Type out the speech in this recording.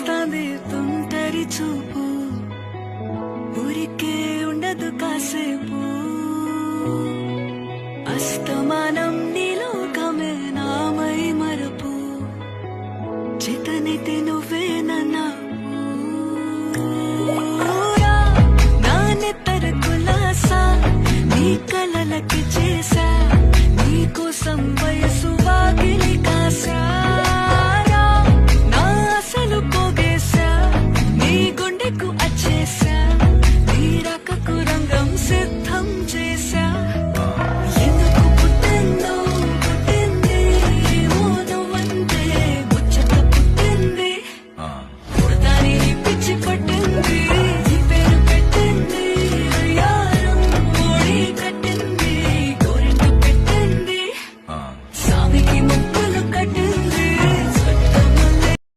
చూస్తాంది తుంటరి చూపు. ఊరికే ఉండదు కాసేపు. అస్తమానం నీలోకమే నామై మరపు. చితనితి నువ్వేనన్నా ఊరా, నా నెత్తర నీ కలలకి Mira